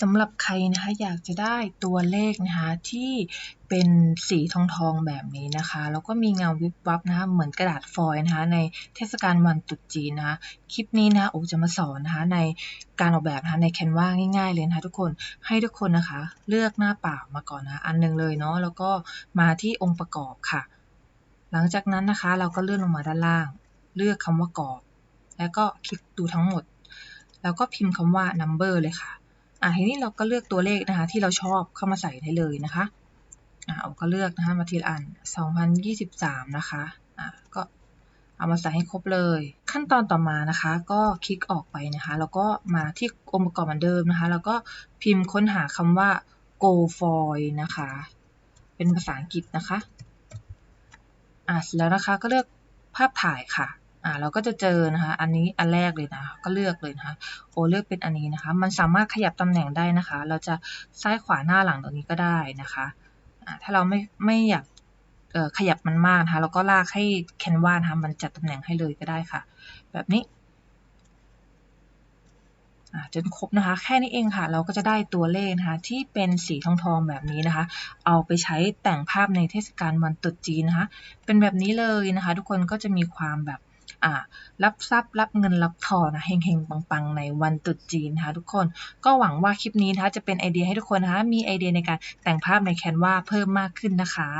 สำหรับใครนะคะอยากจะได้ตัวเลขนะคะที่เป็นสีทองทองๆแบบนี้นะคะ แล้วก็มีเงาวิบวับนะคะเหมือนกระดาษฟอยล์นะคะในเทศกาลวันตรุษจีนนะคะคลิปนี้นะโอจะมาสอนนะคะในการออกแบบนะคะใน Canva ง่ายๆเลยนะคะทุกคนให้ทุกคนนะคะ เลือกหน้าเปล่ามาก่อนนะอันหนึงเลยเนาะแล้วก็มาที่องค์ประกอบค่ะ หลังจากนั้นนะคะเราก็เลื่อนลงมาด้านล่าง เลือกคำว่ากรอบ แล้วก็คลิกดูทั้งหมด แล้วก็พิมพ์คำว่า number เลยค่ะ อะทีนี้เราก็เลือกตัวเลขนะคะ ที่เราชอบเข้ามาใส่ได้เลยนะคะอะเราก็เลือกนะคะมาทีละอัน 2023 นะคะอะก็เอามาใส่ให้ครบเลย ขั้นตอนต่อมานะคะ ก็คลิกออกไปนะคะ แล้วก็มาที่องค์ประกอบเหมือนเดิมนะคะ แล้วก็พิมพ์ค้นหาคำว่า go for นะคะ เป็นภาษาอังกฤษนะคะอะเสร็จแล้วนะคะก็เลือกภาพถ่ายค่ะ อ่าเราก็จะเจอนะคะ อันนี้อันแรกเลยนะก็เลือกเลยนะคะโอเลือกเป็นอันนี้นะคะ มันสามารถขยับตำแหน่งได้นะคะ เราจะซ้ายขวาหน้าหลังตรงนี้ก็ได้นะคะอ่าถ้าเราไม่ไม่อยากเอ่อขยับมันมากนะคะเราก็ลากให้แคนวานะคะมันจัดตำแหน่งให้เลยก็ได้ค่ะ แบบนี้อ่าจนครบนะคะ แค่นี้เองค่ะ เราก็จะได้ตัวเลขนะคะที่เป็นสีทองทองๆแบบนี้นะคะ เอาไปใช้แต่งภาพในเทศกาลวันตรุษจีนนะคะ เป็นแบบนี้เลยนะคะ ทุกคนก็จะมีความแบบ รับทรัพย์ รับเงินรับทองนะเฮงๆ ปังๆ ในวันตรุษจีนนะคะทุกคนก็หวังว่าคลิปนี้นะคะจะเป็นไอเดียให้ทุกคนนะคะมีไอเดียในการแต่งภาพในแคนวาเพิ่มมากขึ้นนะคะ